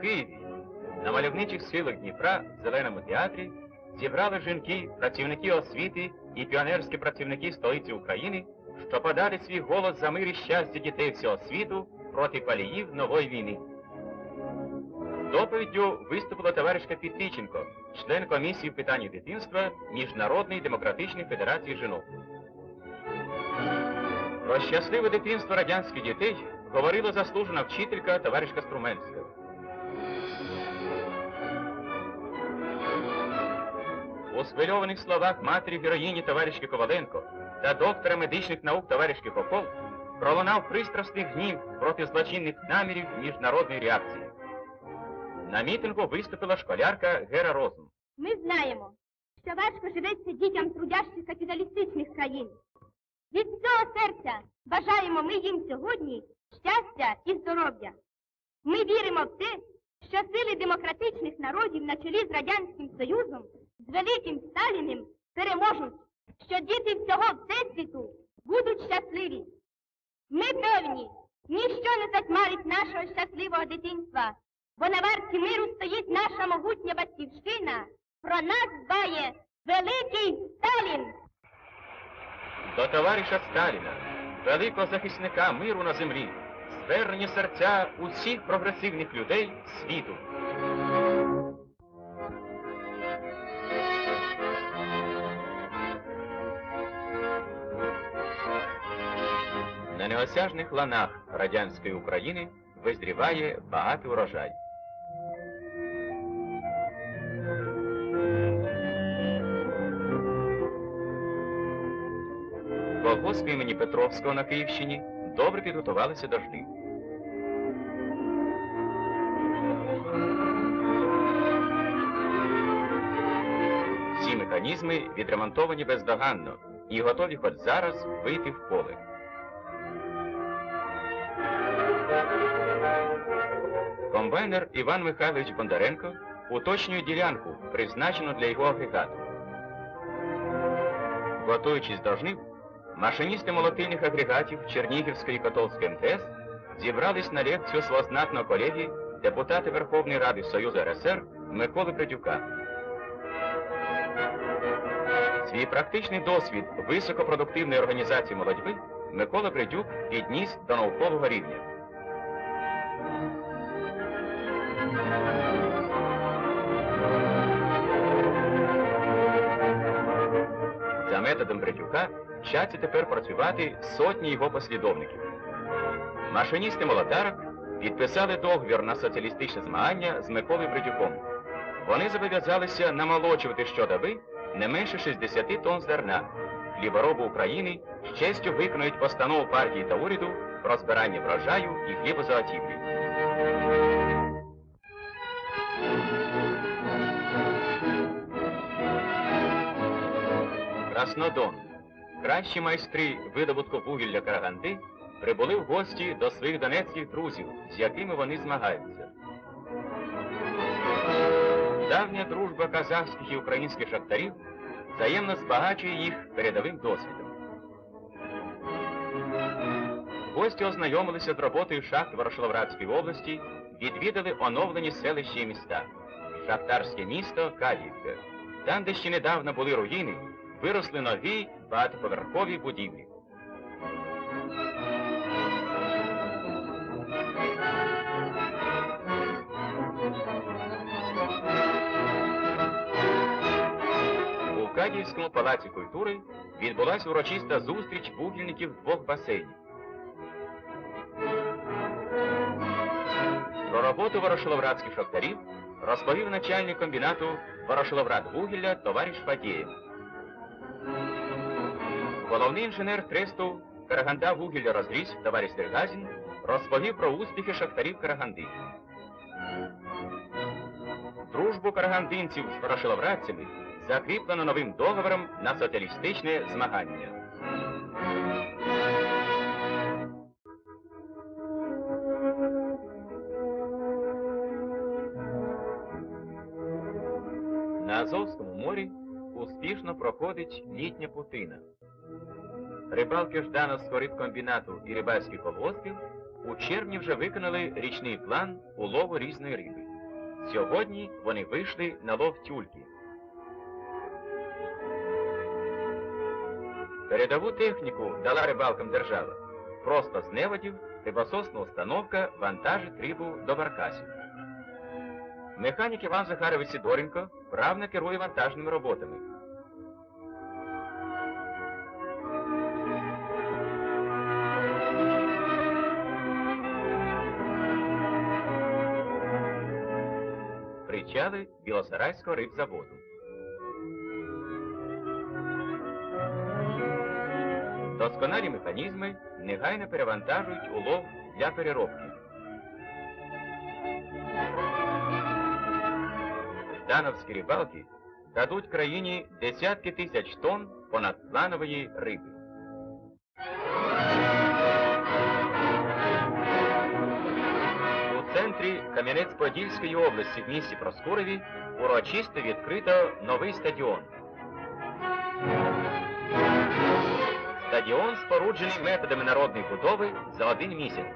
Києві на мальовничих схилах Дніпра в Зеленому театрі зібрали жінки, працівники освіти і піонерські працівники столиці України, що подали свій голос за мир і щастя дітей всього світу проти паліїв нової війни. Доповіддю виступила товаришка Підтиченко, член комісії в питанні дитинства Міжнародної демократичної федерації жінок. Про щасливе дитинство радянських дітей говорила заслужена вчителька товаришка Струмельська. У схвильованих словах матері героїні товаришки Коваленко та доктора медичних наук товаришки Попов пролунав пристрасний гнів проти злочинних намірів міжнародної реакції. На мітингу виступила школярка Гера Розум. Ми знаємо, що важко живеться дітям трудящих капіталістичних країн. Від цього серця бажаємо ми їм сьогодні щастя і здоров'я. Ми віримо в те, що сили демократичних народів на чолі з Радянським Союзом, з великим Сталіним переможуть, що діти всього Всесвіту будуть щасливі. Ми певні, ніщо не затьмарить нашого щасливого дитинства, бо на варті миру стоїть наша могутня батьківщина. Про нас дбає великий Сталін. До товариша Сталіна, великого захисника миру на землі, звернені серця усіх прогресивних людей світу. На неосяжних ланах радянської України визріває багатий урожай. Колгосп імені Петровського на Київщині добре підготувалися до жнив. Всі механізми відремонтовані бездоганно і готові хоч зараз вийти в поле. Комбайнер Іван Михайлович Бондаренко уточнює ділянку, призначену для його агрегату. Готуючись до жнив, машиністи молотильних агрегатів Чернігівської Котовської МТС зібрались на лекцію свого колеги, депутата Верховної Ради Союзу РСР Миколи Придюка. Свій практичний досвід високопродуктивної організації молодьби Микола Придюк підніс до наукового рівня. За методом Бредюка вчаться тепер працювати сотні його послідовників. Машиністи молотарок підписали договір на соціалістичне змагання з Миколою Бредюком. Вони зобов'язалися намолочувати щодоби не менше 60 тонн зерна. Хлібороби України з честю виконують постанову партії та уряду про збирання врожаю і хлібозаготівлі. Краснодон. Кращі майстри видобутку вугілля Караганди прибули в гості до своїх донецьких друзів, з якими вони змагаються. Давня дружба казахських і українських шахтарів взаємно збагачує їх передовим досвідом. Гості ознайомилися з роботою шахт Ворошиловрадської області, відвідали оновлені селища і міста. Шахтарське місто Кадівка. Там, де ще недавно були руїни, виросли нові багатоповерхові будівлі. У Кадівському палаці культури відбулася урочиста зустріч вугільників двох басейнів. Про роботу ворошиловрадських шахтарів розповів начальник комбінату Ворошиловрадвугілля товариш Фадєєв. Головний інженер тресту Караганда вугілля розріз товариш Дергазін розповів про успіхи шахтарів Караганди. Дружбу карагандинців з ворошиловрадцями закріплено новим договором на соціалістичне змагання. На Азовському морі успішно проходить літня путина. Рибалки Ждановського рибкомбінату і рибальських колгоспів у червні вже виконали річний план улову різної риби. Сьогодні вони вийшли на лов тюльки. Передову техніку дала рибалкам держава. Просто з неводів рибососна установка вантажить рибу до баркасів. Механік Іван Захарович Сидоренко вправно керує вантажними роботами. Причали Білосарайського рибзаводу. Досконалі механізми негайно перевантажують улов для переробки. Ждановські рибалки дадуть країні десятки тисяч тонн понадпланової риби. Кам'янець-Подільської області в місті Проскурові урочисто відкрито новий стадіон. Стадіон споруджений методами народної будови за один місяць.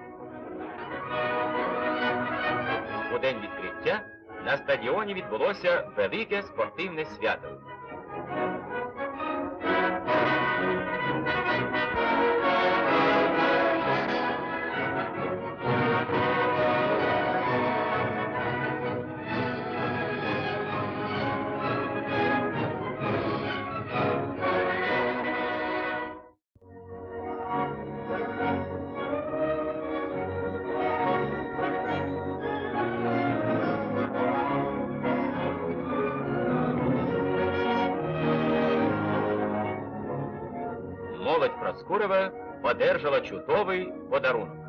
У день відкриття на стадіоні відбулося велике спортивне свято. Молодь Проскурова одержала чудовий подарунок.